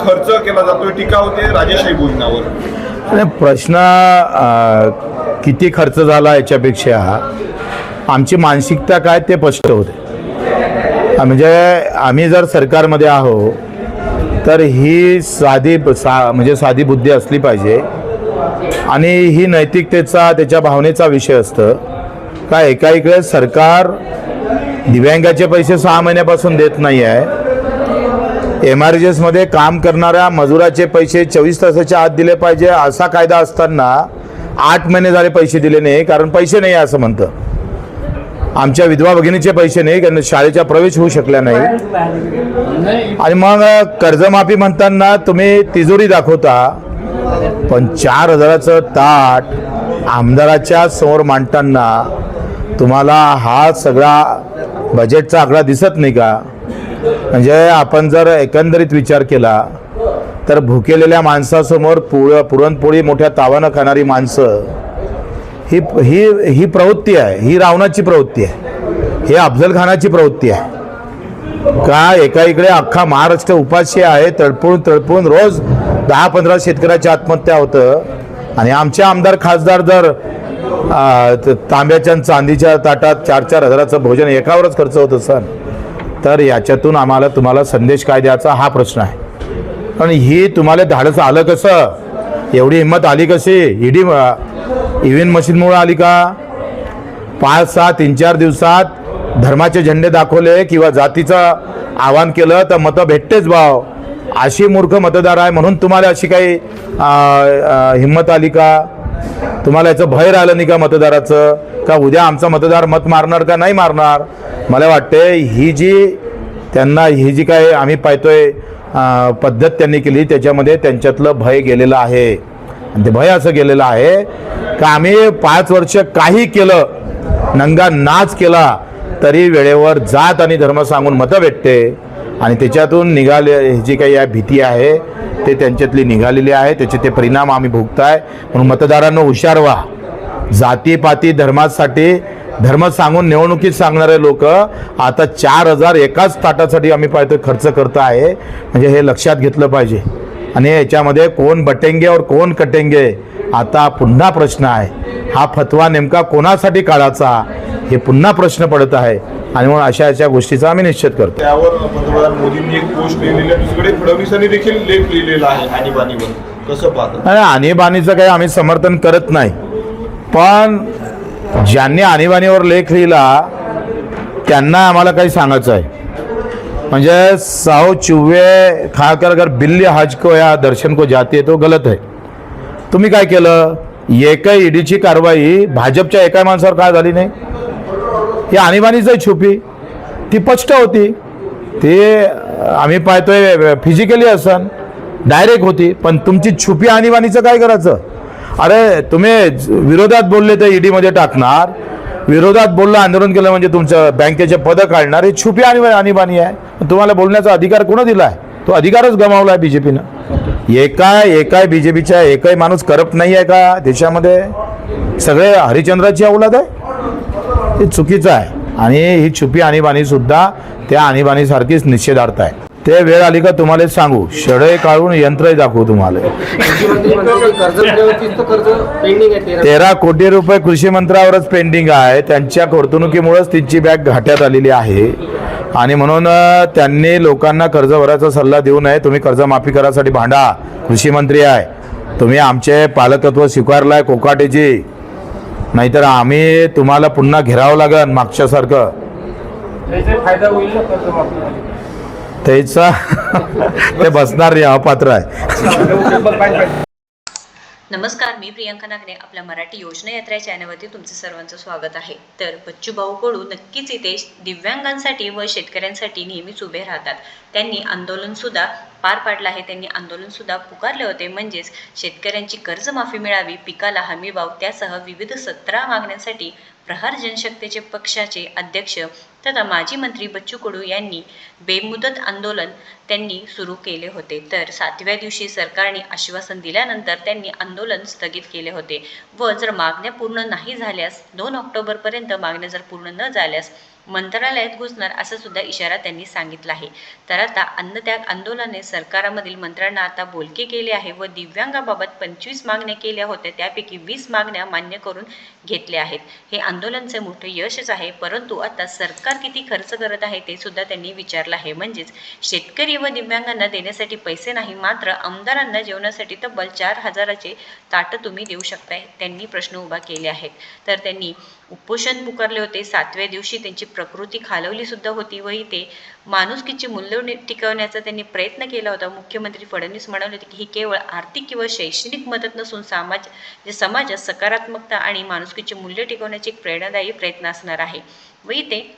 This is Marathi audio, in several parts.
खर्च केला जातोय टीका होते राजेशाही भोजनावर प्रश्न किती खर्च झाला याच्यापेक्षा आमची मानसिकता काय ते स्पष्ट होते. म्हणजे आम्ही जर सरकारमध्ये आहो तर ही साधी सा म्हणजे साधी बुद्धी असली पाहिजे. आणि ही नैतिकतेचा त्याच्या भावनेचा विषय असतं. का एका इकडे सरकार दिव्यांगाचे पैसे सहा महिन्यापासून देत नाही आहे एम आरमध्ये काम करणाऱ्या मजुराचे पैसे चोवीस तासाच्या आत दिले पाहिजे असा कायदा असताना आठ महिने झाले पैसे दिले नाही कारण पैसे नाही आहे असं म्हणतं. आमच्या विधवा भगिनीचे पैसे नाही कारण शाळेचा प्रवेश होऊ शकला नाही. आणि मग कर्जमाफी म्हणताना तुम्ही तिजोरी दाखवता पण चार हजाराचं ताट आमदाराच्या समोर मांडताना तुम्हाला हा सगळा बजेटचा आकडा दिसत नाही का? म्हणजे आपण जर एकंदरीत विचार केला तर भुकेलेल्या माणसासमोर पुळ पुरणपोळी मोठ्या तावानं खाणारी माणसं ही ही ही प्रवृत्ती आहे. ही रावणाची प्रवृत्ती आहे. ही अफजल खानाची प्रवृत्ती आहे. का एका इकडे अख्खा महाराष्ट्र उपाशी आहे तळपून तळपून रोज दहा पंधरा शेतकऱ्याची आत्महत्या होतं. आणि आमचे आमदार खासदार जर तांब्याच्या आणि चांदीच्या ताटात चार चार हजाराचं भोजन एकावरच खर्च होत असन तर याच्यातून आम्हाला तुम्हाला संदेश काय द्यायचा हा प्रश्न आहे. पण ही तुम्हाला धाडस आलं कसं? एवढी हिंमत आली कशी? ईडी इव्हीएम मशीनमुळे आली का? पाच सहा तीन चार दिवसात धर्माचे झेंडे दाखवले किंवा जातीचं आवाहन केलं तर मतं भेटतेच भाव अशी मूर्ख मतदार आहे म्हणून तुम्हाला अशी काही हिंमत आली का? तुम्हाला याचं भय राहिलं नाही का मतदाराचं? का उद्या आमचा मतदार मत मारणार का नाही मारणार? मला वाटते ही जी त्यांना ही जी काय आम्ही पाहतोय पद्धत त्यांनी केली त्याच्यामध्ये त्यांच्यातलं भय गेलेलं आहे. आणि ते भय असं गेलेलं आहे का आम्ही पाच वर्ष काही केलं नंगा नाच केला तरी वेळेवर जात आणि धर्म सांगून मतं भेटते. आणि त्याच्यातून निघाले ही जी काही या भीती आहे ते त्यांच्यातली निघालेली आहे त्याचे ते परिणाम आम्ही भोगताय. म्हणून मतदारांना हुशार व्हा. जातीपाती धर्मासाठी धर्म सांगून निवडणुकीत सांगणारे लोक आता चार हजार एकाच ताटासाठी आम्ही पाहतो खर्च करत आहे. म्हणजे हे लक्षात घेतलं पाहिजे. आणि याच्यामध्ये कोण बटेंगे और कोण कटेंगे आता पुन्हा प्रश्न आहे. हा फतवा नेमका कोणासाठी काढायचा हे पुन्हा प्रश्न पडत आहे. आणि म्हणून अशा अशा गोष्टीचा आम्ही निश्चित करतो. त्यावर पंतप्रधान मोदींनी एक पोस्ट लिहिलेली आहे. दुसरीकडे फडणवीसांनी देखील लेख लिहिलेला आहे. आणीबाणीवर कसं पाहता आणि आणीबाणीचं काही आम्ही समर्थन करत नाही. पण ज्यांनी आणीबाणीवर लेख लिहिला त्यांना आम्हाला काही सांगायचं आहे. म्हणजे साओ चुव्वे खाकर अगर बिल्ली हज को या दर्शन को जाते तो गलत आहे तुम्ही काय केलं? एकही ईडीची कारवाई भाजपच्या एका माणसावर काय झाली नाही? ही आणीबाणीच छुपी. ती स्पष्ट होती. ती आम्ही पाहतोय फिजिकली असन डायरेक्ट होती. पण तुमची छुपी आणीबाणीचं काय करायचं? अरे तुम्ही विरोधात बोलले तर ईडीमध्ये टाकणार. विरोधात बोललं आंदोलन केलं म्हणजे तुमचं बँकेचे पदं काढणार. ही छुपी आणि आणीबाणी आहे. तुम्हाला बोलण्याचा अधिकार कोण दिला आहे तो अधिकारच गमावला आहे बीजेपीनं एकाय एकाय बीजेपीच्या एकही माणूस करप्ट नाही आहे का? देशामध्ये सगळे हरिचंद्राची अवलाद आहे. हे चुकीचं आहे. आणि ही छुपी आणीबाणी सुद्धा त्या आणीबाणीसारखीच निषेधार्थ आहे. ते वेळ आली का तुम्हाला सांगू? षडय काढून यंत्रही दाखवू तुम्हाला. आहे तेरा कोटी रुपये कृषी मंत्र्यावरच पेंडिंग आहे. त्यांच्या वर्तणुकीमुळेच तिची बॅग घाट्यात आलेली आहे. आणि म्हणून त्यांनी लोकांना कर्ज भरायचा सल्ला देऊ नये. तुम्ही कर्जमाफी करासाठी भांडा. कृषी मंत्री आहे. तुम्ही आमचे पालकत्व स्वीकारलाय कोकाटेची. नाहीतर आम्ही तुम्हाला पुन्हा घेरावं लागन मागच्यासारखं. फायदा होईल त्याचा ते बसणार नाही अपात्र आहे. नमस्कार मी प्रियंका नागने आपल्या मराठी योजना यात्रा चॅनलवरती तुमचं सर्वांचं स्वागत आहे. तर बच्चू भाऊ कडू नक्कीच इथे दिव्यांगांसाठी व शेतकऱ्यांसाठी नेहमीच उभे राहतात. त्यांनी आंदोलन सुद्धा पार पाडलं आहे. त्यांनी आंदोलन सुद्धा पुकारले होते. म्हणजेच शेतकऱ्यांची कर्जमाफी मिळावी पिकाला हमीभाव त्यासह विविध सतरा मागण्यांसाठी प्रहार जनशक्तीचे पक्षाचे अध्यक्ष तथा माजी मंत्री बच्चू कडू यांनी बेमुदत आंदोलन त्यांनी सुरू केले होते. तर सातव्या दिवशी सरकारने आश्वासन दिल्यानंतर त्यांनी आंदोलन स्थगित केले होते व जर मागण्या पूर्ण नाही झाल्यास दोन ऑक्टोबरपर्यंत मागण्या जर पूर्ण न झाल्यास मंत्रालयात घुसणार असा सुद्धा इशारा त्यांनी सांगितला आहे. तर आता अन्नत्याग आंदोलनाने सरकारामधील मंत्र्यांना आता बोलके केले आहे व दिव्यांगाबाबत पंचवीस मागण्या केल्या होत्या. त्यापैकी वीस मागण्या मान्य करून घेतल्या आहेत. हे आंदोलनचे मोठे यशच आहे. परंतु आता सरकार किती खर्च करत आहे ते सुद्धा त्यांनी विचारलं आहे. म्हणजेच शेतकरी व दिव्यांगांना देण्यासाठी पैसे नाही मात्र आमदारांना जेवणासाठी तब्बल चार हजाराचे ताटं तुम्ही देऊ शकताय त्यांनी प्रश्न उभा केले आहेत. तर त्यांनी उपोषण पुकारले होते. सातव्या दिवशी त्यांची प्रकृती खालवली सुद्धा होती व इथे माणुसकीची मूल्य नि- टिकवण्याचा त्यांनी प्रयत्न केला होता. मुख्यमंत्री फडणवीस म्हणाले होते की ही केवळ आर्थिक किंवा शैक्षणिक मदत नसून समाज जे समाजात सकारात्मकता आणि माणुसकीचे मूल्य टिकवण्याची एक प्रेरणादायी प्रयत्न असणार आहे. व इथे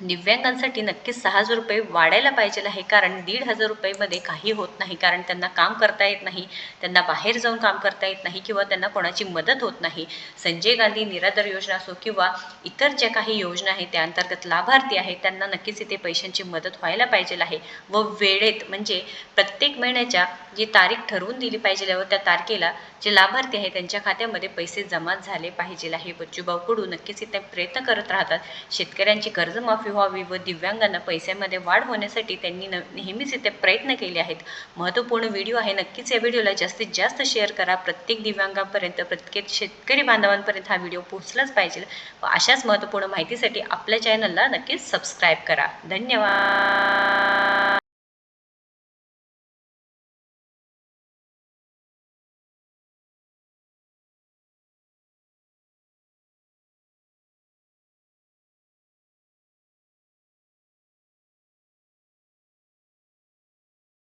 दिव्यांगांसाठी नक्कीच सहा हजार रुपये वाढायला पाहिजे आहे कारण दीड हजार रुपयेमध्ये काही होत नाही कारण त्यांना काम करता येत नाही त्यांना बाहेर जाऊन काम करता येत नाही किंवा त्यांना कोणाची मदत होत नाही. संजय गांधी निराधार योजना असो किंवा इतर ज्या काही योजना आहेत त्या अंतर्गत लाभार्थी आहेत त्यांना नक्कीच इथे पैशांची मदत व्हायला पाहिजे आहे व वेळेत म्हणजे प्रत्येक महिन्याच्या जी तारीख ठरवून दिली पाहिजे व त्या तारखेला जे लाभार्थी आहेत त्यांच्या खात्यामध्ये पैसे जमा झाले पाहिजे आहे. बच्चूभाऊकडू नक्कीच इथे प्रयत्न करत राहतात. शेतकऱ्यांची कर्जमाफी व्हावी व दिव्यांगांना पैशांमध्ये वाढ होण्यासाठी त्यांनी न नेहमीच इथे प्रयत्न केले आहेत. महत्त्वपूर्ण व्हिडिओ आहे. नक्कीच या व्हिडिओला जास्तीत जास्त शेअर करा. प्रत्येक दिव्यांगापर्यंत प्रत्येक शेतकरी बांधवांपर्यंत हा व्हिडिओ पोहोचलाच पाहिजे. व अशाच महत्त्वपूर्ण माहितीसाठी आपल्या चॅनलला नक्कीच सबस्क्राईब करा. धन्यवाद!